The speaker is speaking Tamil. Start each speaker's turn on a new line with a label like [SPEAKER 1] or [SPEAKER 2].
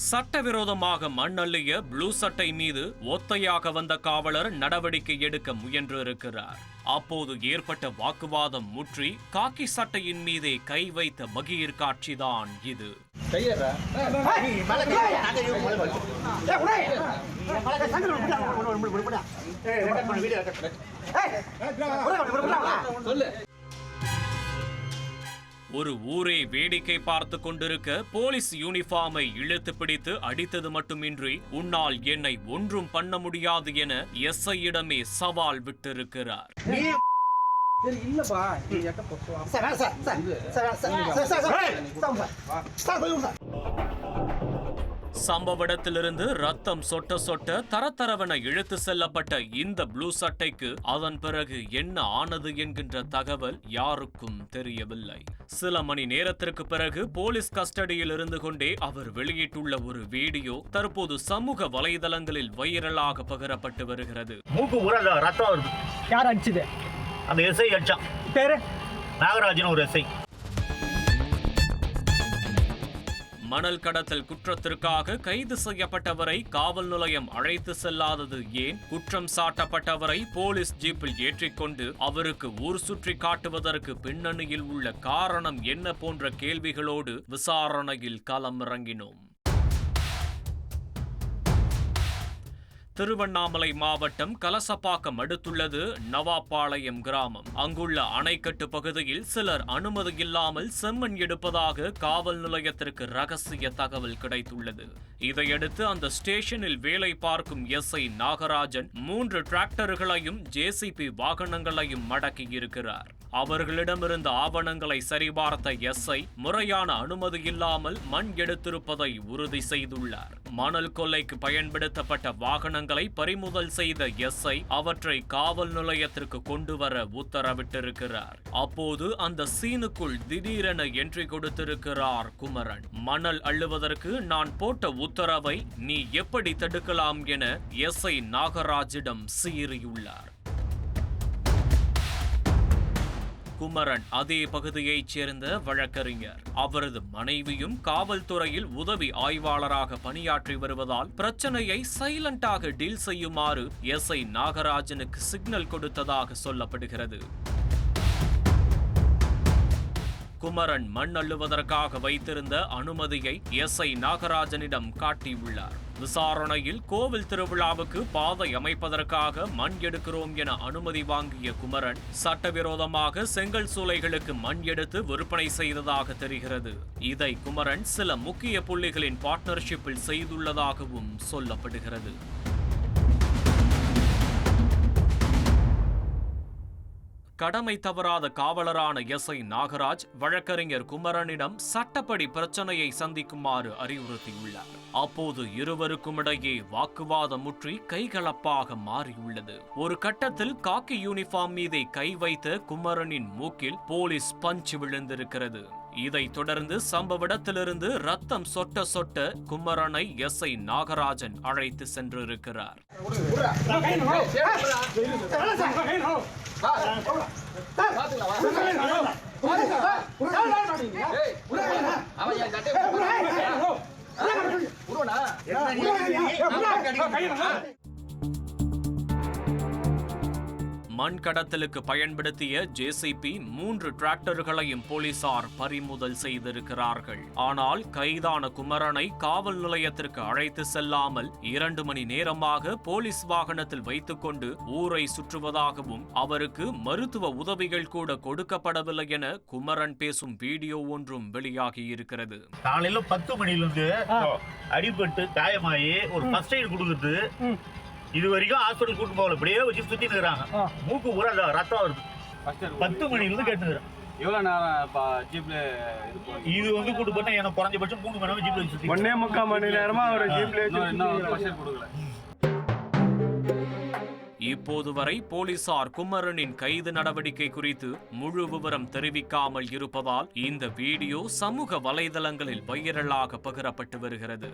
[SPEAKER 1] சட்டவிரோதமாக மண் அள்ளிய ப்ளூ சட்டை மீது ஒத்தையாக வந்த காவலர் நடவடிக்கை எடுக்க முயன்றிருக்கிறார் அப்போது ஏற்பட்ட வாக்குவாதம் முற்றி காக்கி சட்டையின் மீதே கை வைத்த மகிர் காட்சிதான் இது ஒரு ஊரே வேடிக்கை பார்த்து கொண்டிருக்க போலீஸ் யூனிஃபார்மை இழுத்து பிடித்து அடித்தது மட்டுமின்றி உன்னால் என்னை ஒன்றும் பண்ண முடியாது என எஸ்ஐயிடமே சவால் விட்டிருக்கிறார்
[SPEAKER 2] இல்லப்பா
[SPEAKER 1] சம்பவ இடத்திலிருந்து ரத்தம் சொட்ட சொட்ட தரத்தரவென இழுத்து செல்லப்பட்ட இந்த ப்ளூ சட்டைக்கு அதன் பிறகு என்ன ஆனது என்கின்ற தகவல் யாருக்கும் தெரியவில்லை. சில மணி நேரத்திற்கு பிறகு போலீஸ் கஸ்டடியில் இருந்து கொண்டே அவர் வெளியிட்டுள்ள ஒரு வீடியோ தற்போது சமூக வலைதளங்களில் வைரலாக பகிரப்பட்டு வருகிறது.
[SPEAKER 3] மூக்கு ரத்தம்
[SPEAKER 2] யார் அடிச்சது?
[SPEAKER 3] அந்த எஸ்ஐ அடிச்சான்.
[SPEAKER 2] பேரு?
[SPEAKER 3] நாகராஜன் ஒரு எஸ்ஐ
[SPEAKER 1] மணல் கடத்தல் குற்றத்திற்காக கைது செய்யப்பட்டவரை காவல் நிலையம் அழைத்து செல்லாதது ஏன்? குற்றம் சாட்டப்பட்டவரை போலீஸ் ஜீப்பில் ஏற்றிக்கொண்டு அவருக்கு ஊர் சுற்றி காட்டுவதற்கு பின்னணியில் உள்ள காரணம் என்ன போன்ற கேள்விகளோடு விசாரணையில் களமிறங்கினோம். திருவண்ணாமலை மாவட்டம் கலசப்பாக்கம் அடுத்துள்ளது நவாப்பாளையம் கிராமம். அங்குள்ள அணைக்கட்டு பகுதியில் சிலர் அனுமதி இல்லாமல் செம்மண் எடுப்பதாக காவல் நிலையத்திற்கு ரகசிய தகவல் கிடைத்துள்ளது. இதையடுத்து அந்த ஸ்டேஷனில் வேலை பார்க்கும் எஸ்ஐ நாகராஜன் மூன்று டிராக்டர்களையும் ஜேசிபி வாகனங்களையும் மடக்கியிருக்கிறார். அவர்களிடமிருந்த ஆவணங்களை சரிபார்த்த எஸ்ஐ முறையான அனுமதி இல்லாமல் மண் எடுத்திருப்பதை உறுதி செய்துள்ளார். மணல் கொள்ளைக்கு பயன்படுத்தப்பட்ட வாகனங்களை பறிமுதல் செய்த எஸ்ஐ அவற்றை காவல் நிலையத்திற்கு கொண்டு வர உத்தரவிட்டிருக்கிறார். அப்போது அந்த சீனுக்குள் திடீரென என்ட்ரி கொடுத்திருக்கிறார் குமரன். மணல் அள்ளுவதற்கு நான் போட்ட உத்தரவை நீ எப்படி தடுக்கலாம் என எஸ்ஐ நாகராஜிடம் சீறியுள்ளார். குமரன் அதே பகுதியைச் சேர்ந்த வழக்கறிஞர். அவரது மனைவியும் காவல்துறையில் உதவி ஆய்வாளராக பணியாற்றி வருவதால் பிரச்சனையை சைலண்டாக டீல் செய்யுமாறு எஸ்ஐ நாகராஜனுக்கு சிக்னல் கொடுத்ததாக சொல்லப்படுகிறது. குமரன் மண் அள்ளுவதற்காக வைத்திருந்த அனுமதியை எஸ். ஐ. நாகராஜனிடம் காட்டியுள்ளார். விசாரணையில் கோவில் திருவிழாவுக்கு பாதை அமைப்பதற்காக மண் எடுக்கிறோம் என அனுமதி வாங்கிய குமரன் சட்டவிரோதமாக செங்கல் சூளைகளுக்கு மண் எடுத்து விற்பனை செய்ததாக தெரிகிறது. இதை குமரன் சில முக்கிய புள்ளிகளின் பார்ட்னர்ஷிப்பில் செய்துள்ளதாகவும் சொல்லப்படுகிறது. கடமை தவறாத காவலரான எஸ்ஐ நாகராஜ் வழக்கறிஞர் குமரனிடம் சட்டப்படி பிரச்சனையை சந்திக்குமாறு அறிவுறுத்தியுள்ளார். அப்போது இருவருக்கும் இடையே வாக்குவாதம் முற்றி கைகலப்பாக மாறியுள்ளது. ஒரு கட்டத்தில் காக்கி யூனிஃபார்ம் மீதை கை வைத்த குமரனின் மூக்கில் போலீஸ் பஞ்சு விழுந்திருக்கிறது. இதைத் தொடர்ந்து சம்பவ இடத்திலிருந்து ரத்தம் சொட்ட சொட்ட குமரனை எஸ்ஐ நாகராஜன் அழைத்து சென்றிருக்கிறார் மண் கடத்தலுக்கு பயன்படுத்திய ஜேசிபி மூன்று டிராக்டர்களையும் போலீசார் பறிமுதல் செய்திருக்கிறார்கள். ஆனால் கைதான குமரனை காவல் நிலையத்திற்கு அழைத்து செல்லாமல் இரண்டு மணி நேரமாக போலீஸ் வாகனத்தில் வைத்துக்கொண்டு ஊரை சுற்றுவதாகவும் அவருக்கு மருத்துவ உதவிகள் கூட கொடுக்கப்படவில்லை என குமரன் பேசும் வீடியோ ஒன்றும் வெளியாகியிருக்கிறது.
[SPEAKER 3] காலையில பத்து மணில இருந்து அடிபட்டு காயமாயி ஒரு ஃபர்ஸ்ட் எய்ட் கொடுக்குறது. இது வரைக்கும் ஹாஸ்பிட்டல் கூட்டு போகல. இப்படியே வச்சு சுத்தி நிக்கிறாங்க மூக்கு பூரா ரத்தம் வருது. பத்து மணில இருந்து கேட்டுக்கிறேன்.
[SPEAKER 4] எவ்வளோ நேரம் ஜீப்ல இது
[SPEAKER 3] வந்து கூட்டு போனா எனக்கு குறைஞ்சபட்சம் மூணு மணி நேரம் ஜீப்ல சுத்தி
[SPEAKER 2] ஒன்னே முக்கால் மணி நேரமா அவர் ஜீப்ல
[SPEAKER 4] கொடுக்கல.
[SPEAKER 1] இப்போது வரை போலீசார் குமரனின் கைது நடவடிக்கை குறித்து முழு விவரம் தெரிவிக்காமல் இருப்பதால் இந்த வீடியோ சமூக வலைதளங்களில் வைரலாக பகிரப்பட்டு வருகிறது.